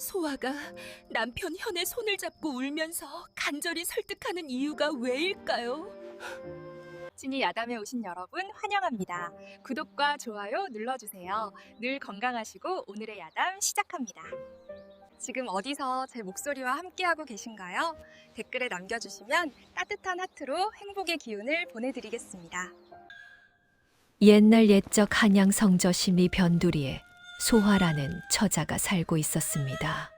소아가 남편 현의 손을 잡고 울면서 간절히 설득하는 이유가 왜일까요? 찐이 야담에 오신 여러분 환영합니다. 구독과 좋아요 눌러주세요. 늘 건강하시고 오늘의 야담 시작합니다. 지금 어디서 제 목소리와 함께하고 계신가요? 댓글에 남겨주시면 따뜻한 하트로 행복의 기운을 보내드리겠습니다. 옛날 옛적 한양 성저 심리 변두리에 소화라는 처자가 살고 있었습니다.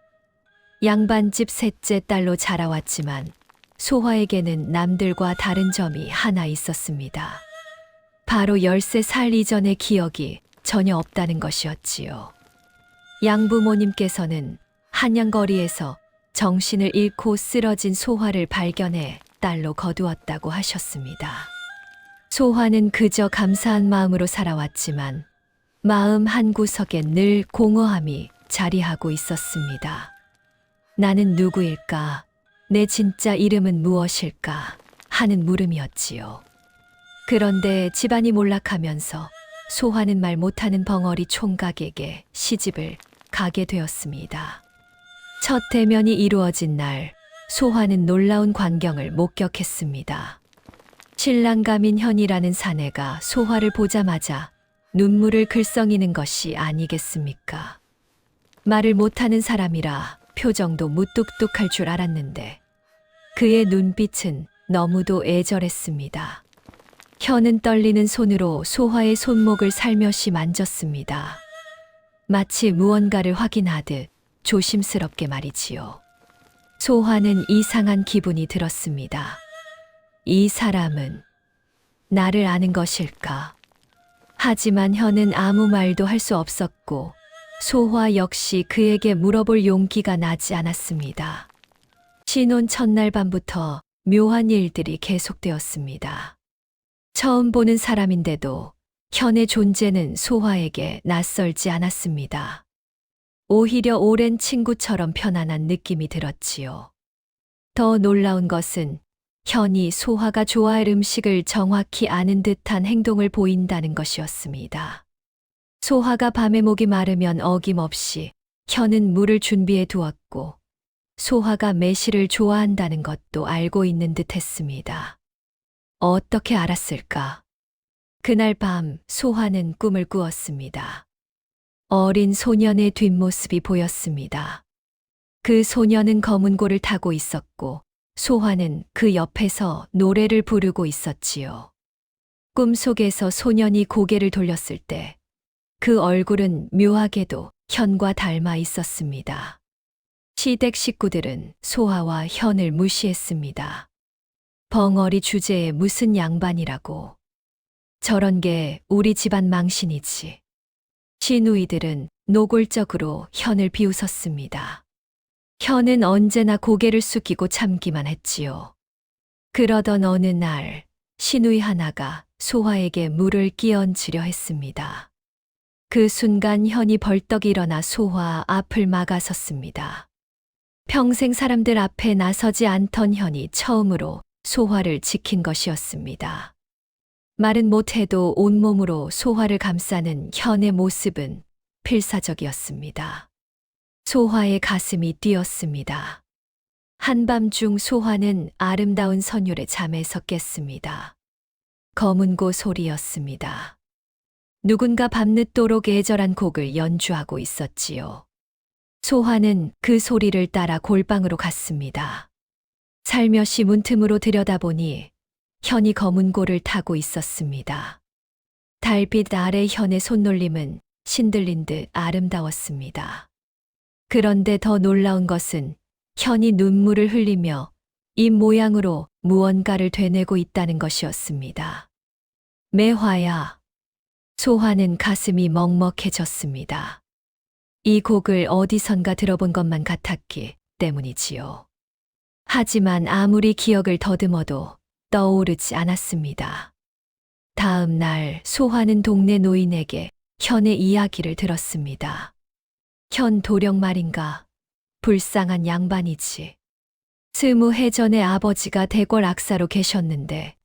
양반집 셋째 딸로 자라왔지만 소화에게는 남들과 다른 점이 하나 있었습니다. 바로 13살 이전의 기억이 전혀 없다는 것이었지요. 양부모님께서는 한양거리에서 정신을 잃고 쓰러진 소화를 발견해 딸로 거두었다고 하셨습니다. 소화는 그저 감사한 마음으로 살아왔지만 마음 한구석엔 늘 공허함이 자리하고 있었습니다. 나는 누구일까? 내 진짜 이름은 무엇일까? 하는 물음이었지요. 그런데 집안이 몰락하면서 소화는 말 못하는 벙어리 총각에게 시집을 가게 되었습니다. 첫 대면이 이루어진 날 소화는 놀라운 광경을 목격했습니다. 신랑감인 현이라는 사내가 소화를 보자마자 눈물을 글썽이는 것이 아니겠습니까? 말을 못하는 사람이라 표정도 무뚝뚝할 줄 알았는데 그의 눈빛은 너무도 애절했습니다. 현은 떨리는 손으로 소화의 손목을 살며시 만졌습니다. 마치 무언가를 확인하듯 조심스럽게 말이지요. 소화는 이상한 기분이 들었습니다. 이 사람은 나를 아는 것일까? 하지만 현은 아무 말도 할 수 없었고 소화 역시 그에게 물어볼 용기가 나지 않았습니다. 신혼 첫날 밤부터 묘한 일들이 계속되었습니다. 처음 보는 사람인데도 현의 존재는 소화에게 낯설지 않았습니다. 오히려 오랜 친구처럼 편안한 느낌이 들었지요. 더 놀라운 것은 현이 소화가 좋아할 음식을 정확히 아는 듯한 행동을 보인다는 것이었습니다. 소화가 밤에 목이 마르면 어김없이 현은 물을 준비해 두었고 소화가 매실을 좋아한다는 것도 알고 있는 듯 했습니다. 어떻게 알았을까? 그날 밤 소화는 꿈을 꾸었습니다. 어린 소년의 뒷모습이 보였습니다. 그 소년은 검은 고를 타고 있었고 소화는 그 옆에서 노래를 부르고 있었지요. 꿈속에서 소년이 고개를 돌렸을 때 그 얼굴은 묘하게도 현과 닮아 있었습니다. 시댁 식구들은 소화와 현을 무시했습니다. 벙어리 주제에 무슨 양반이라고. 저런 게 우리 집안 망신이지. 시누이들은 노골적으로 현을 비웃었습니다. 현은 언제나 고개를 숙이고 참기만 했지요. 그러던 어느 날, 시누이 하나가 소화에게 물을 끼얹으려 했습니다. 그 순간 현이 벌떡 일어나 소화 앞을 막아섰습니다. 평생 사람들 앞에 나서지 않던 현이 처음으로 소화를 지킨 것이었습니다. 말은 못해도 온몸으로 소화를 감싸는 현의 모습은 필사적이었습니다. 소화의 가슴이 뛰었습니다. 한밤중 소화는 아름다운 선율에 잠에서 깼습니다. 검은 고 소리였습니다. 누군가 밤늦도록 애절한 곡을 연주하고 있었지요. 소화는 그 소리를 따라 골방으로 갔습니다. 살며시 문틈으로 들여다보니 현이 검은 고를 타고 있었습니다. 달빛 아래 현의 손놀림은 신들린 듯 아름다웠습니다. 그런데 더 놀라운 것은 현이 눈물을 흘리며 입 모양으로 무언가를 되뇌고 있다는 것이었습니다. 매화야. 소화는 가슴이 먹먹해졌습니다. 이 곡을 어디선가 들어본 것만 같았기 때문이지요. 하지만 아무리 기억을 더듬어도 떠오르지 않았습니다. 다음 날 소화는 동네 노인에게 현의 이야기를 들었습니다. 현 도령 말인가 불쌍한 양반이지. 스무 해 전에 아버지가 대궐 악사로 계셨는데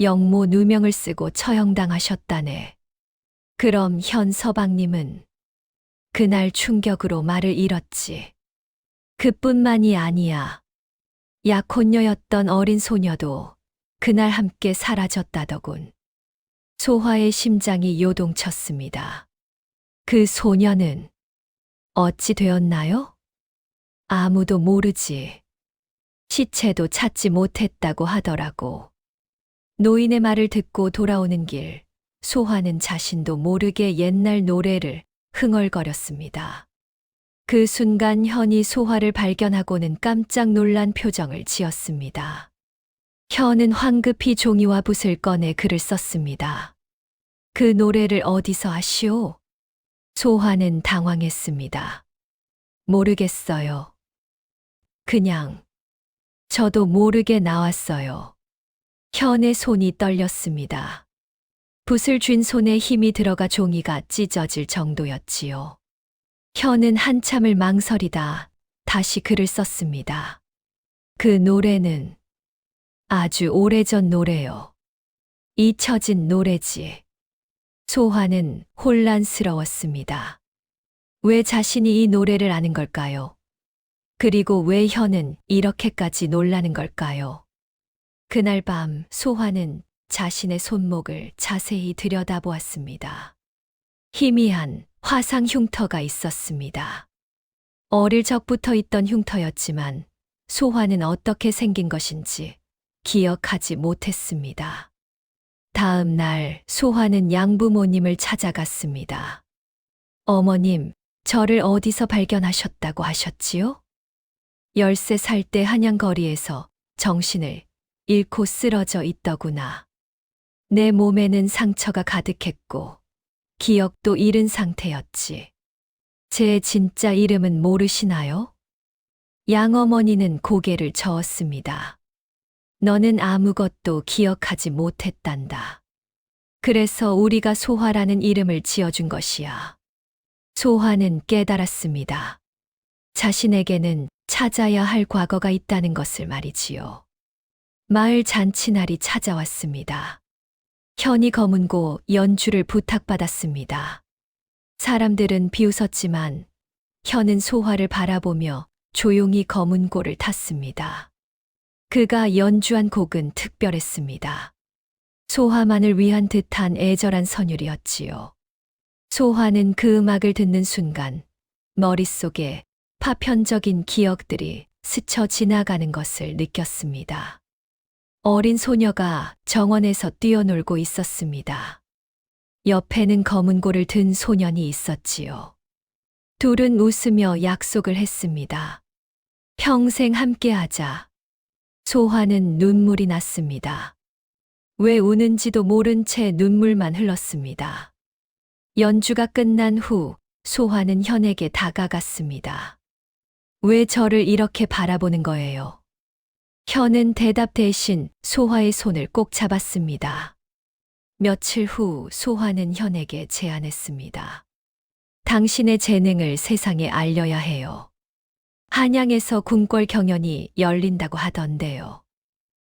영모 누명을 쓰고 처형당하셨다네. 그럼 현 서방님은 그날 충격으로 말을 잃었지. 그뿐만이 아니야. 약혼녀였던 어린 소녀도 그날 함께 사라졌다더군. 소화의 심장이 요동쳤습니다. 그 소녀는 어찌 되었나요? 아무도 모르지. 시체도 찾지 못했다고 하더라고. 노인의 말을 듣고 돌아오는 길, 소화는 자신도 모르게 옛날 노래를 흥얼거렸습니다. 그 순간 현이 소화를 발견하고는 깜짝 놀란 표정을 지었습니다. 현은 황급히 종이와 붓을 꺼내 글을 썼습니다. 그 노래를 어디서 아시오? 소화는 당황했습니다. 모르겠어요. 그냥 저도 모르게 나왔어요. 현의 손이 떨렸습니다. 붓을 쥔 손에 힘이 들어가 종이가 찢어질 정도였지요. 현은 한참을 망설이다 다시 글을 썼습니다. 그 노래는 아주 오래전 노래요. 잊혀진 노래지. 소화는 혼란스러웠습니다. 왜 자신이 이 노래를 아는 걸까요? 그리고 왜 현은 이렇게까지 놀라는 걸까요? 그날 밤 소화는 자신의 손목을 자세히 들여다보았습니다. 희미한 화상 흉터가 있었습니다. 어릴 적부터 있던 흉터였지만 소화는 어떻게 생긴 것인지 기억하지 못했습니다. 다음 날 소화는 양부모님을 찾아갔습니다. 어머님, 저를 어디서 발견하셨다고 하셨지요? 13살 때 한양거리에서 정신을 잃고 쓰러져 있더구나. 내 몸에는 상처가 가득했고, 기억도 잃은 상태였지. 제 진짜 이름은 모르시나요? 양어머니는 고개를 저었습니다. 너는 아무것도 기억하지 못했단다. 그래서 우리가 소화라는 이름을 지어준 것이야. 소화는 깨달았습니다. 자신에게는 찾아야 할 과거가 있다는 것을 말이지요. 마을 잔치날이 찾아왔습니다. 현이 검은고 연주를 부탁받았습니다. 사람들은 비웃었지만 현은 소화를 바라보며 조용히 검은고를 탔습니다. 그가 연주한 곡은 특별했습니다. 소화만을 위한 듯한 애절한 선율이었지요. 소화는 그 음악을 듣는 순간 머릿속에 파편적인 기억들이 스쳐 지나가는 것을 느꼈습니다. 어린 소녀가 정원에서 뛰어놀고 있었습니다. 옆에는 검은 고를 든 소년이 있었지요. 둘은 웃으며 약속을 했습니다. 평생 함께하자. 소화는 눈물이 났습니다. 왜 우는지도 모른 채 눈물만 흘렀습니다. 연주가 끝난 후 소화는 현에게 다가갔습니다. 왜 저를 이렇게 바라보는 거예요? 현은 대답 대신 소화의 손을 꼭 잡았습니다. 며칠 후 소화는 현에게 제안했습니다. 당신의 재능을 세상에 알려야 해요. 한양에서 궁궐 경연이 열린다고 하던데요.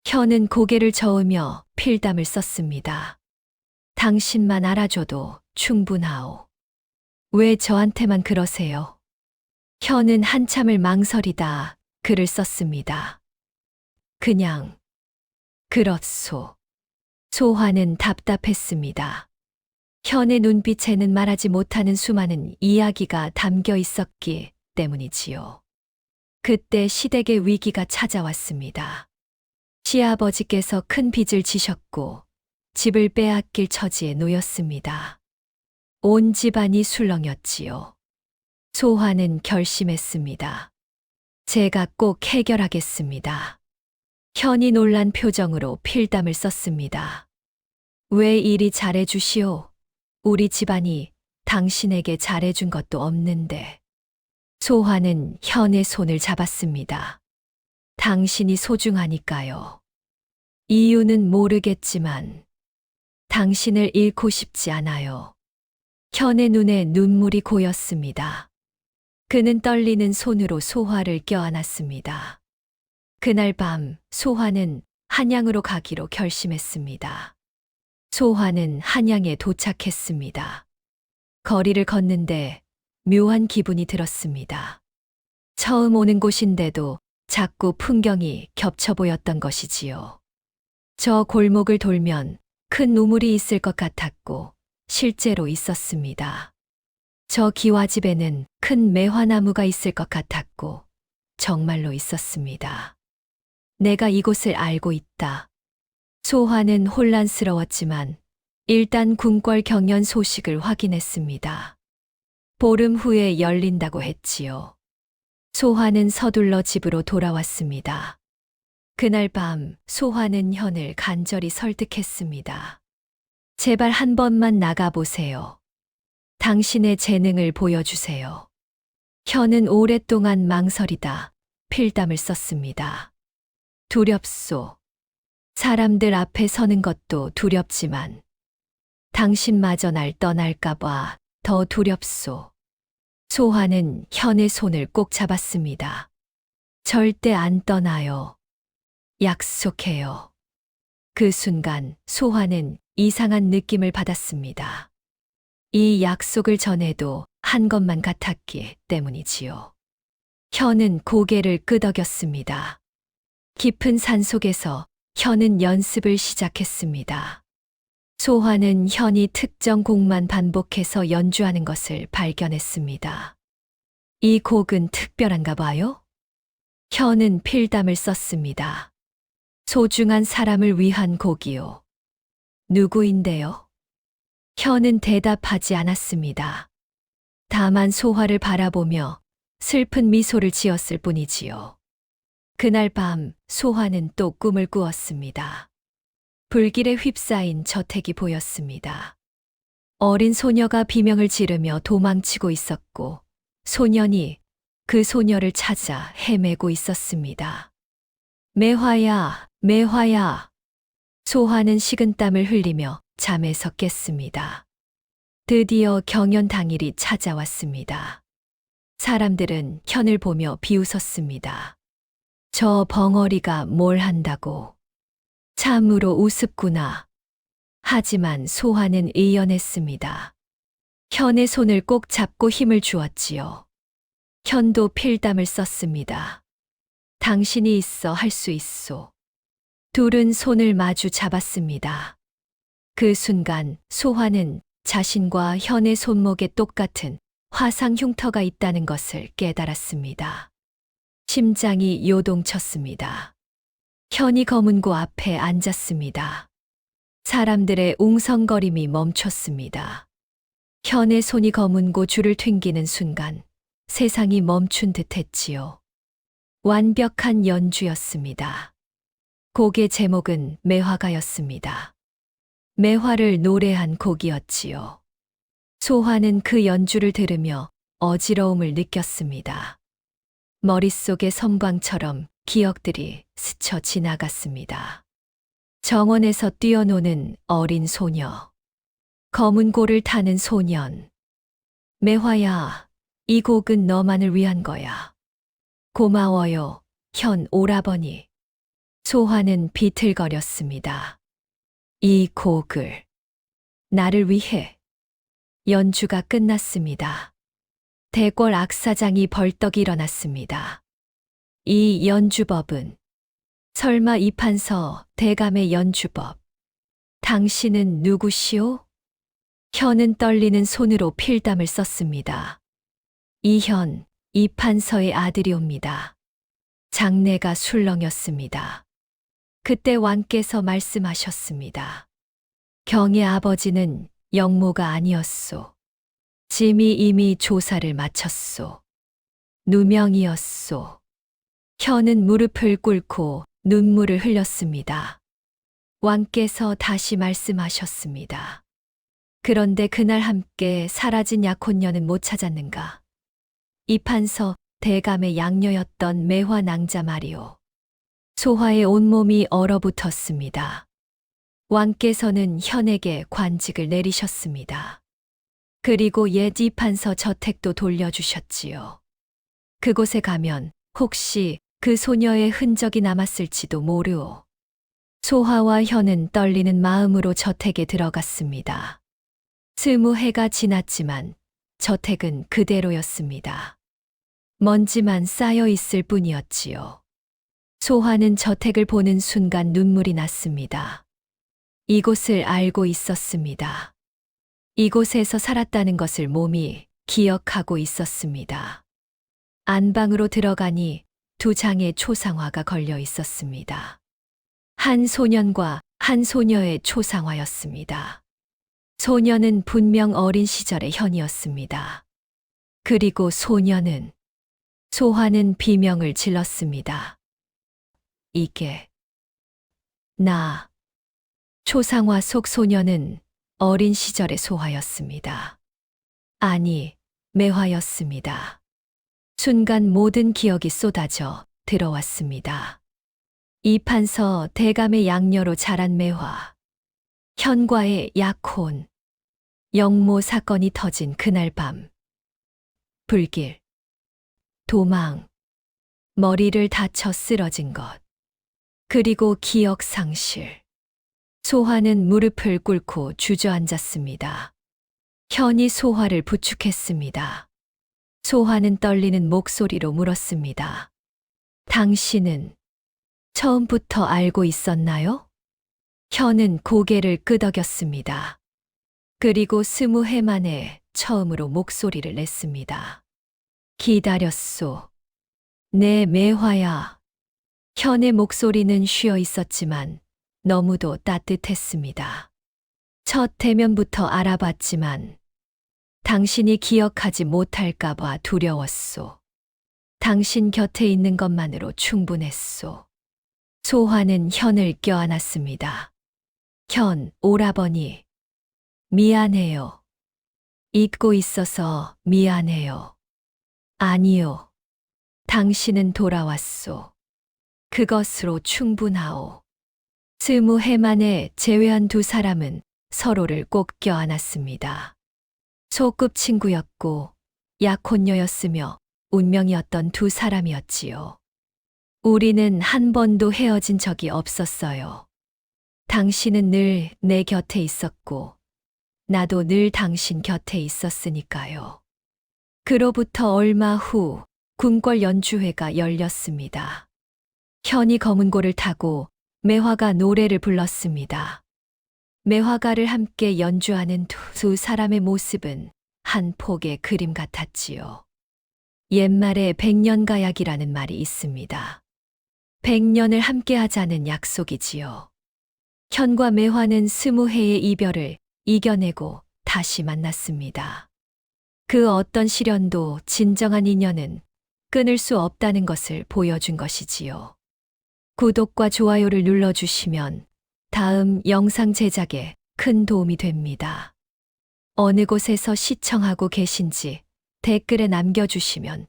현은 고개를 저으며 필담을 썼습니다. 당신만 알아줘도 충분하오. 왜 저한테만 그러세요? 현은 한참을 망설이다 글을 썼습니다. 그냥, 그렇소. 소화는 답답했습니다. 현의 눈빛에는 말하지 못하는 수많은 이야기가 담겨 있었기 때문이지요. 그때 시댁의 위기가 찾아왔습니다. 시아버지께서 큰 빚을 지셨고 집을 빼앗길 처지에 놓였습니다. 온 집안이 술렁였지요. 소화는 결심했습니다. 제가 꼭 해결하겠습니다. 현이 놀란 표정으로 필담을 썼습니다. 왜 이리 잘해주시오? 우리 집안이 당신에게 잘해준 것도 없는데. 소화는 현의 손을 잡았습니다. 당신이 소중하니까요. 이유는 모르겠지만, 당신을 잃고 싶지 않아요. 현의 눈에 눈물이 고였습니다. 그는 떨리는 손으로 소화를 껴안았습니다. 그날 밤 소화는 한양으로 가기로 결심했습니다. 소화는 한양에 도착했습니다. 거리를 걷는데 묘한 기분이 들었습니다. 처음 오는 곳인데도 자꾸 풍경이 겹쳐 보였던 것이지요. 저 골목을 돌면 큰 우물이 있을 것 같았고 실제로 있었습니다. 저 기와집에는 큰 매화나무가 있을 것 같았고 정말로 있었습니다. 내가 이곳을 알고 있다. 소화는 혼란스러웠지만 일단 궁궐 경연 소식을 확인했습니다. 보름 후에 열린다고 했지요. 소화는 서둘러 집으로 돌아왔습니다. 그날 밤 소화는 현을 간절히 설득했습니다. 제발 한 번만 나가보세요. 당신의 재능을 보여주세요. 현은 오랫동안 망설이다 필담을 썼습니다. 두렵소. 사람들 앞에 서는 것도 두렵지만 당신마저 날 떠날까봐 더 두렵소. 소화는 현의 손을 꼭 잡았습니다. 절대 안 떠나요. 약속해요. 그 순간 소화는 이상한 느낌을 받았습니다. 이 약속을 전해도 한 것만 같았기 때문이지요. 현은 고개를 끄덕였습니다. 깊은 산 속에서 현은 연습을 시작했습니다. 소화는 현이 특정 곡만 반복해서 연주하는 것을 발견했습니다. 이 곡은 특별한가 봐요? 현은 필담을 썼습니다. 소중한 사람을 위한 곡이요. 누구인데요? 현은 대답하지 않았습니다. 다만 소화를 바라보며 슬픈 미소를 지었을 뿐이지요. 그날 밤 소화는 또 꿈을 꾸었습니다. 불길에 휩싸인 저택이 보였습니다. 어린 소녀가 비명을 지르며 도망치고 있었고 소년이 그 소녀를 찾아 헤매고 있었습니다. 매화야, 매화야. 소화는 식은땀을 흘리며 잠에서 깼습니다. 드디어 경연 당일이 찾아왔습니다. 사람들은 현을 보며 비웃었습니다. 저 벙어리가 뭘 한다고. 참으로 우습구나. 하지만 소화는 의연했습니다. 현의 손을 꼭 잡고 힘을 주었지요. 현도 필담을 썼습니다. 당신이 있어 할 수 있소. 둘은 손을 마주 잡았습니다. 그 순간 소화는 자신과 현의 손목에 똑같은 화상 흉터가 있다는 것을 깨달았습니다. 심장이 요동쳤습니다. 현이 검은고 앞에 앉았습니다. 사람들의 웅성거림이 멈췄습니다. 현의 손이 검은고 줄을 튕기는 순간 세상이 멈춘 듯 했지요. 완벽한 연주였습니다. 곡의 제목은 매화가였습니다. 매화를 노래한 곡이었지요. 소화는 그 연주를 들으며 어지러움을 느꼈습니다. 머릿속의 섬광처럼 기억들이 스쳐 지나갔습니다. 정원에서 뛰어노는 어린 소녀. 검은 고를 타는 소년. 매화야, 이 곡은 너만을 위한 거야. 고마워요, 현 오라버니. 소화는 비틀거렸습니다. 이 곡을. 나를 위해. 연주가 끝났습니다. 대궐 악사장이 벌떡 일어났습니다. 이 연주법은 설마 이 판서 대감의 연주법. 당신은 누구시오? 현은 떨리는 손으로 필담을 썼습니다. 이현, 이 판서의 아들이옵니다. 장래가 술렁였습니다. 그때 왕께서 말씀하셨습니다. 경의 아버지는 영모가 아니었소. 짐이 이미 조사를 마쳤소. 누명이었소. 현은 무릎을 꿇고 눈물을 흘렸습니다. 왕께서 다시 말씀하셨습니다. 그런데 그날 함께 사라진 약혼녀는 못 찾았는가? 이 판서 대감의 양녀였던 매화 낭자 말이오. 소화의 온몸이 얼어붙었습니다. 왕께서는 현에게 관직을 내리셨습니다. 그리고 옛 이판서 저택도 돌려주셨지요. 그곳에 가면 혹시 그 소녀의 흔적이 남았을지도 모르오. 소화와 현은 떨리는 마음으로 저택에 들어갔습니다. 스무 해가 지났지만 저택은 그대로였습니다. 먼지만 쌓여 있을 뿐이었지요. 소화는 저택을 보는 순간 눈물이 났습니다. 이곳을 알고 있었습니다. 이곳에서 살았다는 것을 몸이 기억하고 있었습니다. 안방으로 들어가니 두 장의 초상화가 걸려 있었습니다. 한 소년과 한 소녀의 초상화였습니다. 소녀는 분명 어린 시절의 현이었습니다. 그리고 소녀는 소화는 비명을 질렀습니다. 이게 나 초상화 속 소녀는 어린 시절의 소화였습니다. 아니, 매화였습니다. 순간 모든 기억이 쏟아져 들어왔습니다. 이판서 대감의 양녀로 자란 매화, 현과의 약혼, 영모 사건이 터진 그날 밤, 불길, 도망, 머리를 다쳐 쓰러진 것, 그리고 기억 상실. 소화는 무릎을 꿇고 주저앉았습니다. 현이 소화를 부축했습니다. 소화는 떨리는 목소리로 물었습니다. 당신은 처음부터 알고 있었나요? 현은 고개를 끄덕였습니다. 그리고 스무 해 만에 처음으로 목소리를 냈습니다. 기다렸소. 내 매화야. 현의 목소리는 쉬어 있었지만 너무도 따뜻했습니다. 첫 대면부터 알아봤지만 당신이 기억하지 못할까봐 두려웠소. 당신 곁에 있는 것만으로 충분했소. 소화는 현을 껴안았습니다. 현, 오라버니. 미안해요. 잊고 있어서 미안해요. 아니요. 당신은 돌아왔소. 그것으로 충분하오. 스무 해 만에 제외한 두 사람은 서로를 꼭 껴안았습니다. 소꿉 친구였고 약혼녀였으며 운명이었던 두 사람이었지요. 우리는 한 번도 헤어진 적이 없었어요. 당신은 늘 내 곁에 있었고, 나도 늘 당신 곁에 있었으니까요. 그로부터 얼마 후 궁궐 연주회가 열렸습니다. 현이 검은고를 타고 매화가 노래를 불렀습니다. 매화가를 함께 연주하는 두, 두 사람의 모습은 한 폭의 그림 같았지요. 옛말에 백년가약이라는 말이 있습니다. 백년을 함께 하자는 약속이지요. 현과 매화는 스무 해의 이별을 이겨내고 다시 만났습니다. 그 어떤 시련도 진정한 인연은 끊을 수 없다는 것을 보여준 것이지요. 구독과 좋아요를 눌러주시면 다음 영상 제작에 큰 도움이 됩니다. 어느 곳에서 시청하고 계신지 댓글에 남겨주시면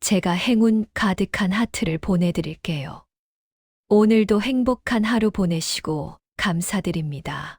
제가 행운 가득한 하트를 보내드릴게요. 오늘도 행복한 하루 보내시고 감사드립니다.